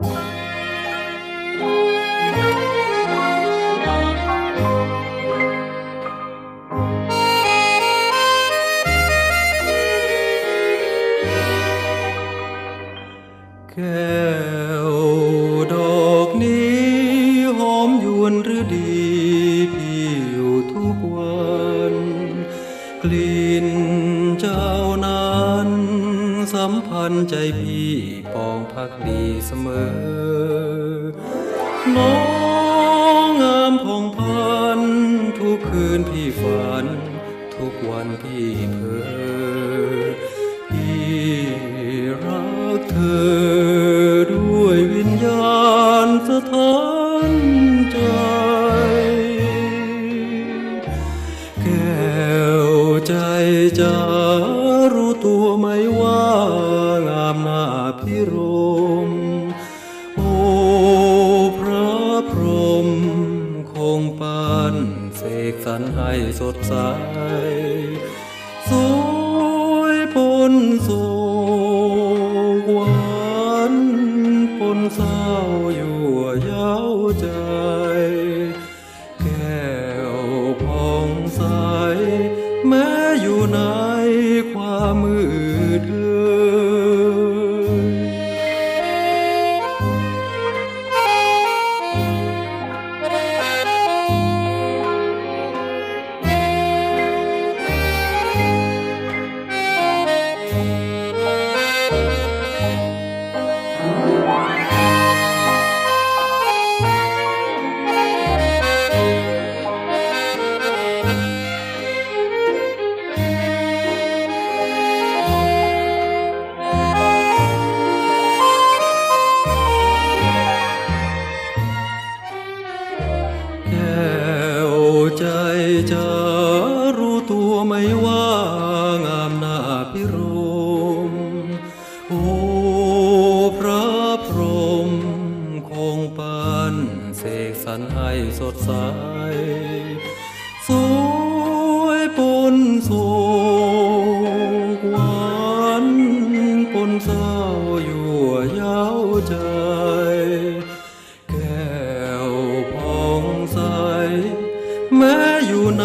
แก้วดอกนี้หอมยวนหรือดีพี่อยู่ทุกวันกลิ่น สัมพันธ์ใจพี่ปองพักดีเสมอ น้องงามผ่องพันทุกคืนพี่ฝัน ทุกวันพี่เพ้อพี่รักเธอด้วยวิญญาณสถานใจแก้วใจจะ ม โอ้พระพรหมคงปานเสกสรรให้สดใส สวยปนโศกหวานปนเศร้า จะรู้ตัวไหมว่างามหน้าพิรม โอ้พระพรหมคงปานเสกสรรให้สดใส สวยปนโศกหวานปนเศร้าอยู่ย้าใจ แม้อยู่ใน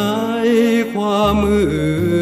ความมืด